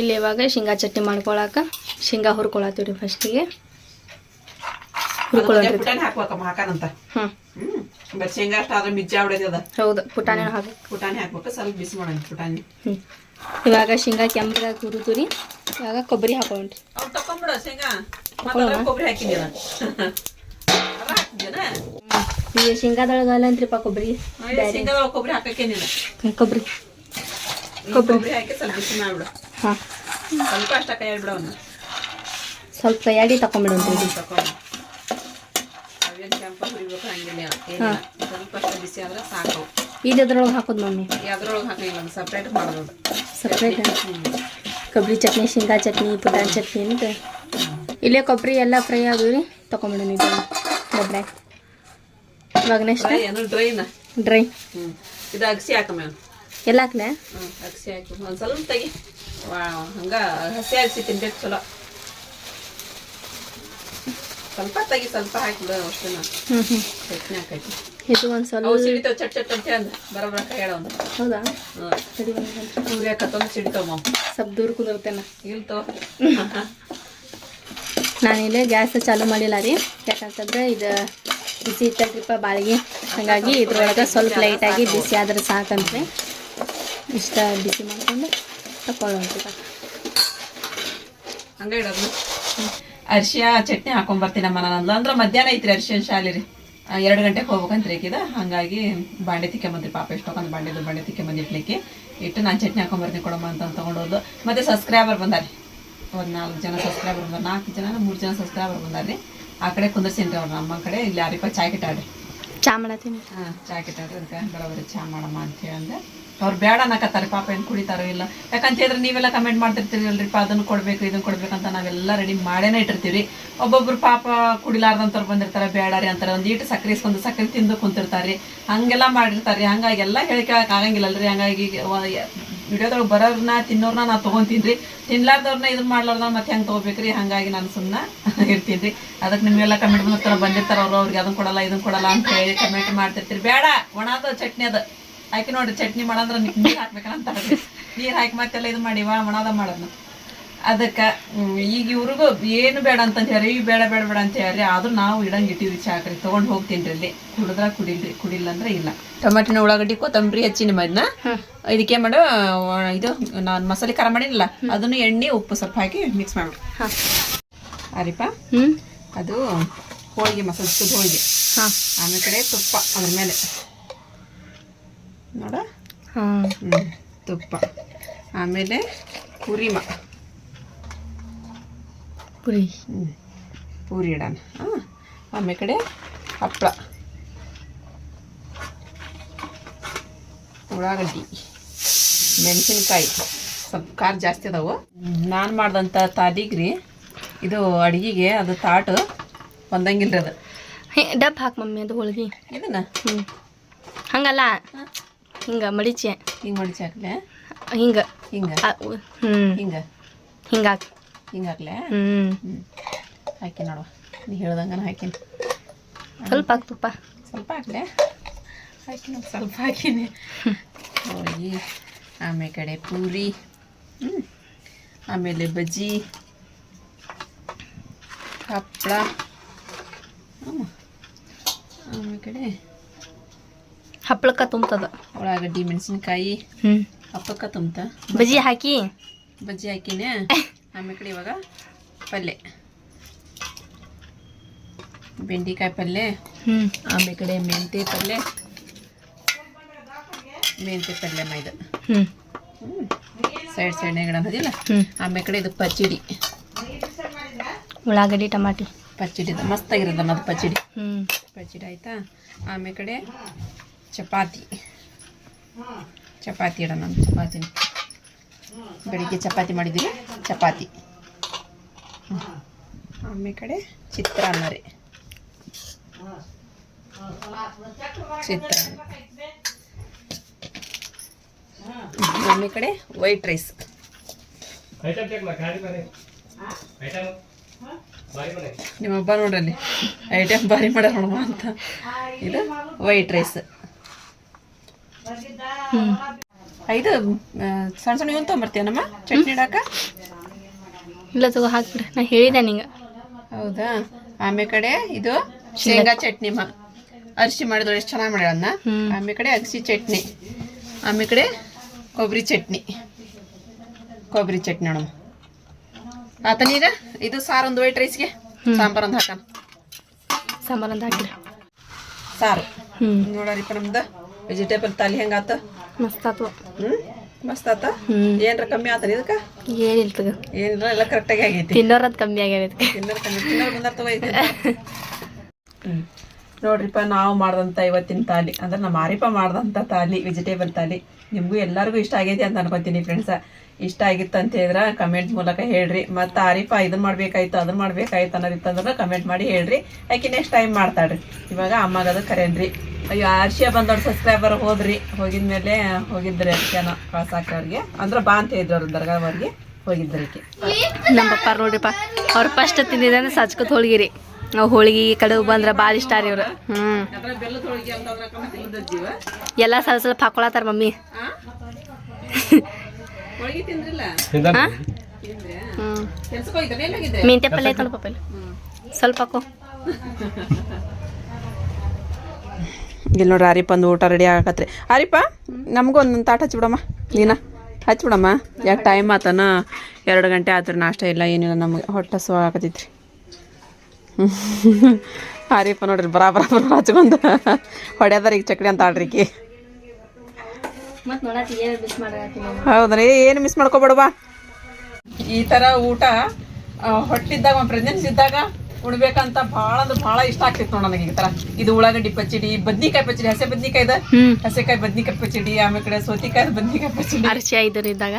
ಇಲ್ಲಿ ಇವಾಗ ಶೇಂಗಾ ಚಟ್ನಿ ಮಾಡ್ಕೊಳಕ ಶೇಂಗಾ ಹುರ್ಕೊಳತ್ತೀವಿ ಫಸ್ಟಿಗೆ ಹುರ್ಕೊಳ್ಳೋಣ್ರಿ ಪುಟಾಣಿ ಹಾಕ್ಬೇಕಮ್ಮ ಹಾಕಾನಂತ. ಹ್ಮ್. ಬಟ್ ಶೇಂಗಾ ಅಷ್ಟ ಆದ್ರೆ ಮಿಜ್ಜಿ ಹೌದು ಪುಟಾಣಿ ಹಾಕಿ ಪುಟಾಣಿ ಹಾಕ್ಬೇಕು ಸ್ವಲ್ಪ ಬಿಸಿ ಮಾಡೋಣ ಪುಟಾಣಿ. ಇವಾಗ ಶೇಂಗಾ ಕೆಂಪದಾಗ ಹುರಿದು ರೀ ಇವಾಗ ಕೊಬ್ಬರಿ ಹಾಕೊಂಡ್ರಿ. ಅವ್ನು ತಕೊಂಬಿಡ ಶೇಂಗಾ. ಮತ್ತೆ ಕೊಬ್ಬರಿ ಈಗ ಶೇಂಗಾದೊಳಗ ಅಲ್ಲಂತ್ರಿಪ್ಪ ಕೊಬ್ಬರಿ. ಶೇಂಗಾ ಕೊಬ್ಬರಿ ಹಾಕಕ್ಕೇನಿಲ್ಲ. ಕೊಬ್ಬರಿ. ಕೊಬ್ಬರಿ. ಹಾಕಿ ಸ್ವಲ್ಪ ಬಿಸಿ ಮಾಡ್ಬಿಡು. ಹಾ. ಸ್ವಲ್ಪ ಅಷ್ಟ ಕೈ ಬಿಡು ಅವನ್ನ ಸ್ವಲ್ಪ ಕೈಯಾಡಿ ತಕೊಂಡ್ಬಿಡು ಅಂತ ತಕೊಂಡು ಅವೇನು ಕೆಂಪ ಹುರಿಬೇಕು ಹಂಗಿಲ್ಲ ಏನಿಲ್ಲ. ಸ್ವಲ್ಪ ಅಷ್ಟ ಬಿಸಿ ಆದ್ರೆ ಸಾಕು. ಇದು ಅದ್ರೊಳಗೆ ಹಾಕೋದು ಮಮ್ಮಿ? ಅದ್ರೊಳಗೆ ಹಾಕಿಲ್ಲ ಸಪ್ರೇಟ್ ಮಾಡೋದು. ಸಪ್ರೇಟ್ ಕೊಬ್ಬರಿ ಚಟ್ನಿ ಶೇಂಗಾ ಚಟ್ನಿ ಪುಟಾಣಿ ಚಟ್ನಿ ಅಂತ. ಇಲ್ಲೇ ಕೊಬ್ಬರಿ ಎಲ್ಲ ಫ್ರೈ ಆಗೋದ್ರಿ ತಗೊಂಬಿಡೋಣ ಇದು ಡಬ್ರೆ ಇವಾಗ ನೆಕ್ಸ್ಟ್ ಏನು ಡ್ರೈನ ಡ್ರೈ ಇದು ಅಗಸಿ ಹಾಕ ಎಲ್ಲ ಹಾಕ್ಲೆ? ಅಗಸಿ ಹಾಕಿ. ಒಂದು ಸ್ವಲ್ಪ ತೆಗಿ. ವಾ ಹಂಗ ಹಸಿ ಅಗಸಿ ತಿನ್ಬೇಕು ಚಲೋ. ಸ್ವಲ್ಪ ತೆಗಿ ಸ್ವಲ್ಪ ಹಾಕಿಬಿಡು ಅಷ್ಟನ್ನ ಹ್ಞೂ ಹ್ಞೂ ಚಟ್ನಿ ಹಾಕೈತಿ. ಇದು ಒಂದು ಸ್ವಲ್ಪ ಅವು ಸಿಡಿತಾವ ಚಟ್ ಚಟ್ ಅಂತ ಅಂದ. ಬರೋಬ್ಬರ ಕೈ ಹೇಳ ಒಂದು. ಹೌದಾ? ಹ್ಞೂ ಸರಿ ಒಂದು ನಿಮಿಷ. ಪೂರಿ ಹಾಕತ್ತೊಂದು ಸಿಡಿತಾವ ಮಾವು ಸ್ವಲ್ಪ ದೂರ ಕುದಿರ್ತೇನೆ. ಇಲ್ತೋ ನಾನಿಲ್ಲೇ ಗ್ಯಾಸ್ ಚಾಲು ಮಾಡಿಲ್ಲ ರೀ. ಯಾಕಂತಂದ್ರೆ ಇದು ಬಿಸಿ ಇತ್ತಲ್ರಿಪ್ಪ ಬಾಳಿಗೆ. ಹಾಗಾಗಿ ಇದ್ರೊಳಗೆ ಸ್ವಲ್ಪ ಲೈಟಾಗಿ ಬಿಸಿ ಆದ್ರೆ ಸಾಕಂತ್ರಿ ಇಷ್ಟ ಬಿಸಿ ಮಾಡ್ಕೊಂಡು ತಗೊಳ್ಳೋಂತ ಹಂಗ ಇಡೋದು. ಅರ್ಶಿಯ ಚಟ್ನಿ ಹಾಕೊಂಡ್ ಬರ್ತೀನಮ್ಮ ನಾನು ಅಂದ್ರೆ ಮಧ್ಯಾಹ್ನ ಐತ್ರಿ ಅರ್ಶಿಯನ್ ಶಾಲೆ ರೀ. ಎರಡು ಗಂಟೆಗೆ ಹೋಗ್ಬೇಕಂತ ಈಗಿದ ಹಂಗಾಗಿ ಬಾಂಡೆ ತಿಕ್ಕೆ ಬಂದ್ರಿ ಪಾಪ ಎಷ್ಟೊಂದು ಬಾಂಡೆದು ಬಾಂಡೆ ತಿಕ್ಕೆ ಇಟ್ಲಿಕ್ಕೆ ಇಟ್ಟು ನಾನು ಚಟ್ನಿ ಹಾಕೊಂಡ್ ಬರ್ತೀನಿ ಕೊಡಮ್ಮ ಅಂತ ತೊಗೊಂಡೋದು ಮತ್ತೆ ಸಬ್ಸ್ಕ್ರೈಬರ್ ಬಂದಾರೆ. ಒಂದು ನಾಲ್ಕು ಜನ ಸಬ್ಸ್ಕ್ರೈಬರ್ ಬಂದ ನಾಲ್ಕು ಜನ ಮೂರು ಜನ ಸಬ್ಸ್ಕ್ರೈಬರ್ ಬಂದಾರ್ರಿ ಆ ಕಡೆ ಕುಂದರ್ಸೀನಿ ಅವ್ರು ನಮ್ಮ ಕಡೆ. ಇಲ್ಲಿ ಯಾರಿಪ್ಪ ಚಾಯ್ ಕಿಟ್ಟಾಡ್ರಿ. ಚಾ ಮಾಡತ್ತೀನಿ ಹಾಂ ಚಾಯ್ ಕಿಟ್ಟಾಡ್ರಿ. ಅದಕ್ಕೆ ಬರೋಬ್ರಿ ಚಾ ಮಾಡಮ್ಮ ಅಂತ ಹೇಳಂದೆ. ಅವ್ರು ಬೇಡ ಅನ್ನಕತ್ತಾರೆ, ಪಾಪ ಏನು ಕುಡಿತಾರೋ ಇಲ್ಲ. ಯಾಕಂತ ಹೇಳಿದ್ರೆ ನೀವೆಲ್ಲ ಕಮೆಂಟ್ ಮಾಡ್ತಿರ್ತೀರಿ ಅಲ್ರಿಪ್ಪ ಅದನ್ನು ಕೊಡ್ಬೇಕು, ಇದನ್ನು ಕೊಡಬೇಕಂತ ನಾವೆಲ್ಲ ರೆಡಿ ಮಾಡೇನೆ ಇಟ್ಟಿರ್ತೀವಿ ಒಬ್ಬೊಬ್ರು ಪಾಪ ಕುಡಿಲಾರ್ದಂತವ್ರು ಬಂದಿರ್ತಾರೆ ಬೇಡ ರೀ ಅಂತಾರೆ, ಒಂದು ಈಟು ಸಕ್ಕರೆ ಇಸ್ಕೊಂಡು ಸಕ್ಕರೆ ತಿಂದು ಕುಂತಿರ್ತಾರೆ ಹಂಗೆಲ್ಲ ಮಾಡಿರ್ತಾರೆ ಹಂಗಾಗಿ ಎಲ್ಲ ಹೇಳಿಕೆ ಆಗಂಗಿಲ್ಲಲ್ರಿ. ಹಂಗಾಗಿ ವಿಡಿಯೋದೊಳಗೆ ಬರೋರ್ನ, ತಿನ್ನೋರ್ನ ನಾನು ತೊಗೊಂತೀನಿ ರೀ ತಿನ್ಲಾರ್ದವ್ರನ್ನ ಇದನ್ನ ಮಾಡ್ಲಾರ್ದ ಮತ್ತೆ ಹೆಂಗೆ ತೊಗೋಬೇಕ್ರಿ? ಹಂಗಾಗಿ ನಾನು ಸುಮ್ಮನೆ (laughs) ಇರ್ತೀನಿ ರೀ ಅದಕ್ಕೆ ನಿಮಗೆಲ್ಲ ಕಮೆಂಟ್ ಮಾಡ್ತಾರೆ ಬಂದಿರ್ತಾರೆ, ಅವ್ರು ಅವ್ರಿಗೆ ಅದನ್ನು ಕೊಡಲ್ಲ ಇದನ್ನು ಕೊಡಲ್ಲ ಅಂತ ಹೇಳಿ ಕಮೆಂಟ್ ಮಾಡ್ತಿರ್ತೀರಿ. ಬೇಡ, ಒಣದು ಚಟ್ನಿ ಅದು. ಹಾಕಿ ನೋಡ್ರಿ ಚಟ್ನಿ ಮಾಡಂದ್ರೆ ನೀರು ಹಾಕ್ಬೇಕಂತ ನೀರು ಹಾಕಿ ಮತ್ತೆಲ್ಲ ಇದು ಮಾಡಿ ವಾ ಮಣದ ಮಾಡೋದು ಅದಕ್ಕೆ ಈಗ ಇವ್ರಿಗೂ ಏನು ಬೇಡ ಅಂತ ಹೇಳಿ ಬೇಡ ಬೇಡ ಬೇಡ ಅಂತ ಹೇಳಿ ಆದ್ರೂ ನಾವು ಇಡಂಗೆ ಇಟ್ಟಿವಿ ಚಾಕ್ರಿ. ತೊಗೊಂಡು ಹೋಗ್ತೀನಿ ರೀ ಅಲ್ಲಿ ಕುಡಿದ್ರ ಕುಡಿಲ್ರಿ ಕುಡಿಲ್ಲ ಅಂದ್ರೆ ಇಲ್ಲ. ಟೊಮೆಟೊನ ಉಳ್ಳಾಗಡ್ಡಿ ಕೊತ್ತಂಬರಿ ಹೆಚ್ಚಿನ ಮದ್ನ. ಇದಕ್ಕೆ ಮಾಡೋ ಇದು ನಾನು ಮಸಾಲೆ ಖಾರ ಮಾಡಿಲ್ಲ ಅದನ್ನು ಎಣ್ಣೆ ಉಪ್ಪು ಸ್ವಲ್ಪ ಹಾಕಿ ಮಿಕ್ಸ್ ಮಾಡ್ಬಿಡಿ. ಹಾಂ. ಅರಿಪ ಹ್ಞೂ ಅದು ಹೋಳಿಗೆ ಮಸಾಲೆ ಹೋಳಿಗೆ. ಹಾಂ. ಆಮೇಲೆ ಕಡೆ ತುಪ್ಪ ಅದ್ರ ಮೇಲೆ. ನೋಡ? ಹಾಂ. ಹ್ಞೂ ತುಪ್ಪ. ಆಮೇಲೆ ಕುರಿಮ. ಪುರಿ. ಹ್ಞೂ ಪೂರಿ ಇಡೋಣ. ಹಾಂ ಆಮೇಲೆ ಕಡೆ ಹಪ್ಪಳ ಉಳ್ಳಾಗಡ್ಡಿ ಮೆಣಸಿನ್ಕಾಯಿ. ಸ್ವಲ್ಪ ಖಾರ ಜಾಸ್ತಿ ಅದಾವು. ನಾನು ಮಾಡ್ದಂಥ ರೀ ಇದು ಅಡುಗೆಗೆ ಅದು ತಾಟು ಹೊಂದಂಗಿಲ್ರಿ ಅದು. ಡಬ್ ಹಾಕಿ ಮಮ್ಮಿ ಅದು ಹೋಳಿಗೆ. ಇದನ್ನ? ಹ್ಞೂ ಹಂಗಲ್ಲ. ಹಿಂಗೆ ಮಡಿಚೆ. ಹಿಂಗೆ ಮಡಿಚೆ ಹಾಕ್ಲೆ? ಹಿಂಗೆ. ಹಿಂಗೆ? ಹ್ಞೂ ಹಿಂಗೆ? ಹಿಂಗೆ ಹಾಕಿ. ಹಿಂಗೆ ಹಾಕ್ಲೆ? ಹ್ಞೂ ಹಾಕಿ ನೋಡುವ. ನೀ ಹೇಳ್ದಂಗನ ಹಾಕಿನಿ. ಸ್ವಲ್ಪ ಹಾಕ್ತಪ್ಪ. ಸ್ವಲ್ಪ ಹಾಕ್ಲೆ? ಹಾಕಿ ಸ್ವಲ್ಪ ಹಾಕಿನಿ. ಹೋಳಿಗೆ ಆಮೇಲೆ ಕಡೆ ಪೂರಿ ಹ್ಞೂ ಆಮೇಲೆ ಬಜ್ಜಿ ಹಪ್ಪಳ ಆಮೇಲೆ ಕಡೆ ಹಪ್ಪಳಕ್ಕೆ ತುಂಬ್ತದ. ಉಳ್ಳಾಗಡ್ಡಿ ಮೆಣಸಿನ್ಕಾಯಿ ಹ್ಞೂ ಹಪ್ಪಕ್ಕ ತುಂಬ್ತ. ಬಜ್ಜಿ ಹಾಕಿ? ಬಜ್ಜಿ ಹಾಕಿನೇ? (laughs) ಆಮೇಲೆ ಕಡೆ ಇವಾಗ ಪಲ್ಯ ಬೆಂಡಿಕಾಯಿ ಪಲ್ಯ ಹ್ಞೂ ಆಮೇಲೆ ಕಡೆ ಮೆಂತೆ ಪಲ್ಯ ಮೆಂತೆ ಪಲ್ಯ ಮೈದ. ಹ್ಞೂ ಸೈಡ್ ಸೈಡ್ನಾಗ ಇಡೋದಿಲ್ಲ ಆಮೇಲೆ ಕಡೆ ಇದು ಪಚ್ಚಡಿ. ಉಳ್ಳಾಗಡ್ಡಿ ಟಮಾಟಿ. ಪಚ್ಚಡಿ ಇದು ಮಸ್ತಾಗಿರೋದು ಅದು ಪಚ್ಚಡಿ. ಹ್ಞೂ ಪಚ್ಚಡಿ ಆಯಿತಾ? ಆಮೇಲೆ ಕಡೆ ಚಪಾತಿ. ಚಪಾತಿ ಇಡೋಣ ಚಪಾತಿ ಬೆಳಿಗ್ಗೆ ಚಪಾತಿ ಮಾಡಿದ್ದೀವಿ ಚಪಾತಿ. ಆಮೇಲೆ ಕಡೆ ಚಿತ್ರಾನ್ನ ರೀ. ಚಿತ್ರಾನ್ನ. ಆಮೇಲೆ ಕಡೆ ವೈಟ್ ರೈಸ್. ನಿಮ್ಮ ಹಬ್ಬ ನೋಡ್ರಲ್ಲಿ ಐಟಮ್ ಭಾರಿ ಮಾಡೋಣ ಅಂತ. ಇದು ವೈಟ್ ರೈಸ್. ಇದು ಸಣ್ಣ ಸಣ್ಣ ಇವನ್ ತೊಗೊಂಬರ್ತೀವನಮ್ಮ ಚಟ್ನಿ ಇಡಾಕ? ಇಲ್ಲ ತಗೋ ಹಾಕ್ಬಿಡ. ನಾ ಹೇಳಿದೆ ನಿಂಗೆ. ಹೌದಾ? ಆಮೇಲೆ ಕಡೆ ಇದು ಶೇಂಗಾ ಚಟ್ನಿ ಮ. ಅರಿಶಿ ಮಾಡಿದಳು ಎಷ್ಟು ಚೆನ್ನಾಗಿ ಮಾಡ್ಯಾಳನ್ನ? ಆಮೇ ಆಮೇಲೆ ಕಡೆ ಅಗಸಿ ಚಟ್ನಿ. ಆಮೇಲೆ ಕಡೆ ಕೊಬ್ಬರಿ ಚಟ್ನಿ. ಕೊಬ್ಬರಿ ಚಟ್ನಿ ನೋಡಮ್ಮ. ಆತನೀಗ ಇದು? ಸಾರು ಒಂದು ವೈಟ್ ರೈಸ್ಗೆ? ಸಾಂಬಾರ್ ಒಂದು ಹಾಕೋಣ ಸಾಂಬಾರ್ ಒಂದು ಹಾಕಿರಿ. ಸಾರು. ನೋಡರಿಪ್ಪ ನಮ್ದು. ವೆಜಿಟೇಬಲ್ ತಾಲಿ ಹೆಂಗಾತ? ಮಸ್ತ್ ಆತು. ಮಸ್ತ್ ಆತ? ಏನ್ರ ಕಮ್ಮಿ ಆತನ ಇದಕ್ಕ? ಏನಿಲ್ಲ ತಗೋ. ಏನಿಲ್ಲ ಎಲ್ಲ ಕರೆಕ್ಟಾಗಿ ಆಗೈತಿ. ತಿನ್ನೋರದ್ ಕಮ್ಮಿ ಆಗ್ಯಾವ ತಿನ್ನೋರ್ ಕಮ್ಮಿ ತಿನ್ನೋರ್ ಬಂದಾರ ತಗೋ ಹ್ಮ್. ನೋಡ್ರಿಪ್ಪ ನಾವು ಮಾಡ್ದಂತ ಇವತ್ತಿನ ತಾಲಿ ಅಂದ್ರೆ ನಮ್ಮ ಆರಿಪ ಮಾಡ್ದಂತ ತಾಲಿ ವೆಜಿಟೇಬಲ್ ತಾಲಿ ನಿಮಗೂ ಎಲ್ಲರಿಗೂ ಇಷ್ಟ ಆಗೈತಿ ಅಂತ ಅನ್ಕೋತೀನಿ ಫ್ರೆಂಡ್ಸ ಇಷ್ಟ ಆಗಿತ್ತು ಅಂತ ಹೇಳಿದ್ರೆ ಕಮೆಂಟ್ ಮೂಲಕ ಹೇಳ್ರಿ. ಮತ್ತು ಆರಿಪ ಇದನ್ನ ಮಾಡ್ಬೇಕಾಯ್ತು ಅದನ್ನ ಮಾಡ್ಬೇಕಾಯ್ತು ಅನ್ನೋದಿತ್ತಂದ್ರೆ ಕಮೆಂಟ್ ಮಾಡಿ ಹೇಳ್ರಿ. ಆಕಿ ನೆಕ್ಸ್ಟ್ ಟೈಮ್ ಮಾಡ್ತಾಳ್ರಿ. ಇವಾಗ ಅಮ್ಮಗದ ಕರೆನ್ರಿ. ಅಯ್ಯೋ ಆರ್ಷಿಯ ಬಂದವ್ರು ಸಬ್ಸ್ಕ್ರೈಬರ್ ಹೋದ್ರಿ. ಹೋಗಿದ್ಮೇಲೆ ಹೋಗಿದ್ರಿ ಜನ ಕಳ್ಸಾಕ ಅವ್ರಿಗೆ. ಅಂದ್ರೆ ಬಾ ಅಂತ ಹೇಳಿದ್ರು ಅವ್ರ ದರ್ಗಾವರಿಗೆ ಹೋಗಿದ್ರಿ ನಮ್ಮ ಪಪ್ಪ ನೋಡ್ರಿಪ್ಪ ಅವ್ರು ಫಸ್ಟ್ ತಿಂದಿದ್ರೆ ಸಜ್ಕತ್ ಹೋಳಿಗಿರಿ. ನಾವು ಹೋಳ್ಗಿ ಕಡುಬು ಬಂದ್ರೆ ಭಾಳ ಇಷ್ಟ ರೀ ಇವ್ರು. ಹ್ಞೂ ಎಲ್ಲ ಸ್ವಲ್ಪ ಸ್ವಲ್ಪ ಹಾಕೊಳತ್ತಾರ ಮಮ್ಮಿ. (laughs) ಮೆಂತ್ಯ ಪಲ್ಯ ಐತಲ್ಲ ಪಪ್ಪ ಇಲ್ಲಿ. ಸ್ವಲ್ಪ ಹಾಕೋ. ಇಲ್ಲಿ ನೋಡ್ರಿ ಆರಿಪ ಒಂದು ಊಟ ರೆಡಿ ಆಗಕತ್ರಿ. ಆರಿಪ ನಮಗೂ ಒಂದೊಂದು ತಾಟ ಹಚ್ಬಿಡಮ್ಮ. ನೀನ? ಹಚ್ಬಿಡಮ್ಮ. ಯಾಕೆ ಟೈಮ್ ಆತನ? ಎರಡು ಗಂಟೆ ಆದ್ರೆ ನಾಷ್ಟ ಇಲ್ಲ ಏನಿಲ್ಲ ನಮಗೆ ಹೊಟ್ಟೆ ಸು ಆಗತೈತ್ರಿ ಆರಿಪ ನೋಡ್ರಿ ಬರಾಬರ ಬರಾ ಹಚ್ಕೊಂಡು. ಹೊಡ್ಯದಾರ ಈಗ ಚಕ್ಡಿ ಅಂತ ಆಡ್ರಿ ಈಕಿ ಮತ್ತು ನೋಡತ್ತಿ ಏನು ಮಿಸ್ ಮಾಡತ್ತೀನಿ ಹೌದ್ರಿ ಏನು ಮಿಸ್ ಮಾಡ್ಕೋಬೇಡವಾ ಈ ತರ ಊಟ ಹೊಟ್ಟಿದ್ದಾಗ ಪ್ರೆಗ್ನೆನ್ಸಿ ಇದ್ದಾಗ ಉಣ್ಬೇಕಂತ ಭಾಳ ಅಂದ್ರೆ ಭಾಳ ಇಷ್ಟ ಆಗ್ತಿತ್ತು ನೋಡ ನನಗೆ ಈ ತರ. ಇದು ಉಳ್ಳಾಗಡ್ಡಿ ಪಚ್ಚಡಿ ಬದ್ನಿಕಾಯಿ ಪಚ್ಚಡಿ ಹಸೆ ಬದ್ನಿಕಾಯಿ ಇದೆ? ಹಸೆಕಾಯಿ ಬದ್ನಿಕಾಯಿ ಪಚ್ಚಡಿ ಆಮೇಲೆ ಕಡೆ ಸೋತಿಕಾಯಿ ಬದ್ನಿಕಾಯಿ ಪಚ್ಚಡಿ. ಅರ್ಶಿ ಇದ್ದಾಗ?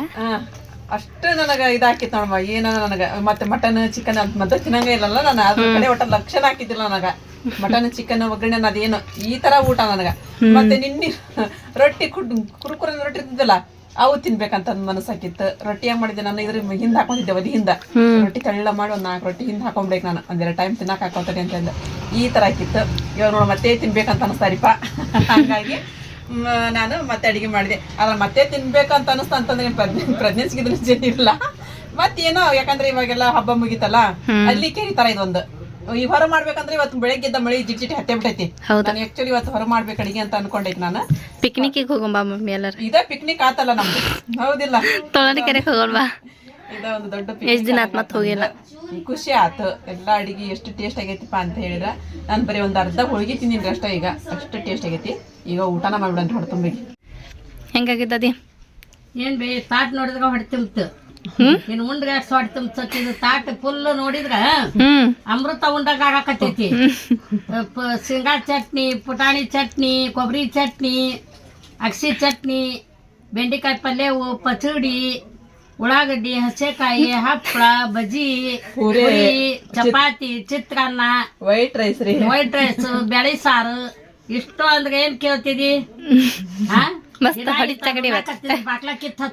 ಅಷ್ಟು ನನಗೆ ಇದಾಕಿತ್ತು ನೋಡಮ್ಮ ಏನ ನನಗೆ ಮತ್ತೆ ಮಟನ್ ಚಿಕನ್ ಅಂತ ಮದ್ದ ತಿನ್ನಂಗ ಇಲ್ಲಲ್ಲ ನಾನು ಅದ್ರ ಕಡೆ ಒಟ್ಟ ಲಕ್ಷಣ ಹಾಕಿದ್ದಿಲ್ಲ ನನಗೆ. ಮಟನ್ ಚಿಕನ್ ಒಗ್ಗರಣೆ ಅದೇನು ಈ ತರ ಊಟ ನನಗ. ಮತ್ತೆ ನಿನ್ನೆ ರೊಟ್ಟಿ ಕುಡ್ ಕುರುಕುರ ರೊಟ್ಟಿ ಇರ್ತಿದ್ದಲ್ಲ ಅವು ತಿನ್ಬೇಕಂತ ಮನಸ್ಸಾಕಿತ್ತು ರೊಟ್ಟಿ ಹೆಂಗ್ ಮಾಡಿದ್ದೆ ನಾನು? ಇದ್ರ ಹಿಂದ್ ಹಾಕೊಂಡಿದ್ದೆ ಒದಿಯಿಂದ ರೊಟ್ಟಿ ತಳ್ಳ ಮಾಡಿ ಒಂದ್ ನಾಲ್ಕು ರೊಟ್ಟಿ ಹಿಂದ್ ಹಾಕೊಂಡ್ಬೇಕು ನಾನು. ಒಂದೆರಡು ಟೈಮ್ ತಿನ್ನಕ್ ಹಾಕೋತಾರೆ ಅಂತ ಈ ತರ ಆಕಿತ್ತು ಇವಾಗ ನೋಡ ಮತ್ತೆ ತಿನ್ಬೇಕಂತ ಅನಿಸ್ತಾರಿಪ್ಪ. ಹಂಗಾಗಿ ನಾನು ಮತ್ತೆ ಅಡಿಗೆ ಮಾಡಿದೆ. ಆದ್ರೆ ಮತ್ತೆ ತಿನ್ಬೇಕಂತ ಅನಿಸ್ತಾ ಅಂತಂದ್ರೆ ಪ್ರಜ್ಞೆ ಸಿಗಿದ್ರೆ ಜನ ಇಲ್ಲ ಮತ್ತೇನೋ ಯಾಕಂದ್ರೆ ಇವಾಗೆಲ್ಲ ಹಬ್ಬ ಮುಗಿತಲ್ಲ ಅಲ್ಲಿ ಕೇರಿ ತರ ಇದೊಂದು. ಈ ಹೊರ ಮಾಡ್ಬೇಕಂದ್ರೆ ಇವತ್ತು ಬೆಳಗ್ಗೆದ್ದ ಮಳಿ ಜಿಟ್ ಜಿಟಿ ಹತ್ತೆ ಬಿಟ್ಟೈತಿ. ಹೌದಾ? ನಾನು ಆಕ್ಚುಲಿ ಇವತ್ತು ಹೊರ ಮಾಡ್ಬೇಕು ಅಡಿಗೆ ಅಂತ ಅನ್ಕೊಂಡೈತಿ ನಾನು. ಪಿಕ್ನಿಕ್ಕಿಗೆ ಹೋಗೋಣ ಬಾ ಮಮ್ಮಿ ಎಲ್ಲರೂ. ಇದ ಪಿಕ್ನಿಕ್ ಆತಲ್ಲ ನಮ್ದು. ಹೌದಿಲ್ಲ. ತೊಳನಿ ಕೆರೆಗೆ ಹೋಗೋಣ ಬಾ ಇದ ಒಂದು ದೊಡ್ಡ ಎಷ್ಟ್ ದಿನ ಆತ್ ಮತ್ತ್ ಹೋಗಿಲ್ಲ? ಖುಷಿ ಆತು. ಎಲ್ಲಾ ಅಡಿಗೆ ಎಷ್ಟು ಟೇಸ್ಟ್ ಆಗೈತಿಪ್ಪ ಅಂತ ಹೇಳಿದ್ರ ನಾನು ಬರೀ ಒಂದ್ ಅರ್ಧ ಹೋಳಿಗೆ ತಿಂದಿನ್ರಿ ಅಷ್ಟೇ ಈಗ. ಅಷ್ಟು ಟೇಸ್ಟ್ ಆಗೈತಿ. ಈಗ ಊಟನ ಮಾಡ್ಬಿಡಂತ ಹೊಡ್ತುಂಬಿಗೆ ಹೆಂಗಾಗಿದ್ದದಿ ಏನ್ ಬೇ ತಾಟ್ ನೋಡಿದ್ರ ಹೊಟ್ಟೆ ತುಂಬ್ತು. ಇನ್ ಉಂಡ್ರೆ ಹೊಟ್ಟೆ ತುಂಬತ್ ಇದು ತಾಟ್ ಫುಲ್ ನೋಡಿದ್ರ? ಹ್ಮ್. ಅಮೃತ ಉಂಡಾಗ ಆಗಾಕತ್ತೈತಿ. ಪ- ಶೇಂಗಾ ಚಟ್ನಿ ಪುಟಾಣಿ ಚಟ್ನಿ ಕೊಬ್ಬರಿ ಚಟ್ನಿ ಅಕ್ಷಿ ಚಟ್ನಿ ಬೆಂಡೆಕಾಯಿ ಪಲ್ಯ ಪಚಡಿ ಉಳ್ಳಾಗಡ್ಡಿ ಹಸೆಕಾಯಿ ಹಪ್ಪಳ ಬಜಿ ಪೂರಿ, ಚಪಾತಿ ಚಿತ್ರಾನ್ನ ವೈಟ್ ರೈಸ್ ರೀ. ವೈಟ್ ರೈಸ್ ಬೆಳೆ ಸಾರು. ಇಷ್ಟು ಅಂದ್ರೆ ಏನ್ ಕೇಳ್ತಿದಿ? ಹಾ? ಮಸ್ತ್ ಹೊಡಿ ತಗಡಿ ಬಾಕ್ಲ ಕಿತ್ (laughs)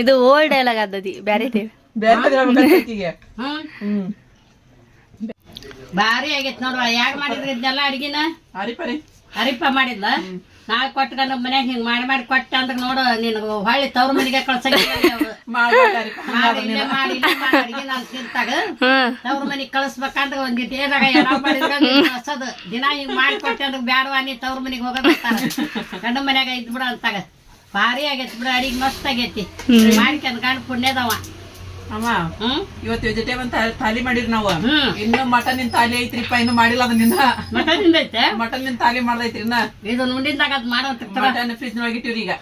ಇದು ಓಲ್ಡ್ ಡೈಲಾಗ್ ಆದದಿ ಬ್ಯಾರೆ ಬೇರೆ ಭಾರಿ ಆಗೈತ್ ನೋಡ್ವಾ ಯಾಗ ಮಾಡಿದ್ರಿ ಇದೆಲ್ಲ ಅಡ್ಗಿನ? ಹರಿಪರಿ ಹರಿಪ ಮಾಡಿದ್ಲ? ನಾಳೆ ನಮ್ಮ ಮನ್ಯಾಗ ಹಿಂಗ್ ಮಾಡಿ ಮಾಡಿ ಕೊಟ್ಟ ಅಂದ್ರ ನೋಡು ನಿನ್ ಹೊಳ್ಳಿ ತವ್ರ ಮನೆಗೆ ಹ್ಮ್ ತವ್ರ ಮನೆಗ್ ಕಳಿಸ್ಬೇಕಂದ್ರ ಒಂದ್ ಏನಾಗ ಕಳ್ಸೋದು. ದಿನ ಹಿಂಗ್ ಮಾಡಿ ಕೊಟ್ಟೆ ಅಂದ್ರೆ ಬ್ಯಾಡವಾ ನೀ ತವ್ರ ಮನೆಗೆ ಹೋಗೋದಂತಾರ ಗಂಡ ಮನ್ಯಾಗ ಇದ್ ಬಿಡ ಅಂತಾಗ. ಭಾರಿ ಆಗೈತಿ ಬಿಡ ಅಡಿಗೆ ಮಸ್ತ್ ಆಗೈತಿ. ಮಾಡ್ಕೊಂಡ್ ಗಂಡ ಪುಣ್ಯದವ. ಇವತ್ತು ವೆಜಿಟೇಬಲ್ ಥಾಲಿ ಮಾಡಿರಿ ನಾವು. ಇನ್ನು ಮಟನ್ ಥಾಲಿ ಐತ್ರಿಪ್ಪ ಇನ್ನು ಮಾಡಿಲ್ಲ ಅದನ್ನ ಮಟನ್ ಐತೆ? ಮಟನ್ ಥಾಲಿ ಮಾಡ್ದೈತ್ರಿ ಇನ್ನ. ಇದು ನುಂಡಿಂದಾಗ ಅದ್ ಮಾಡೋ ಮಟನ್ ಫ್ರಿಜ್ ಒಳಗಿಟ್ಟಿವ್ರಿ ಈಗ.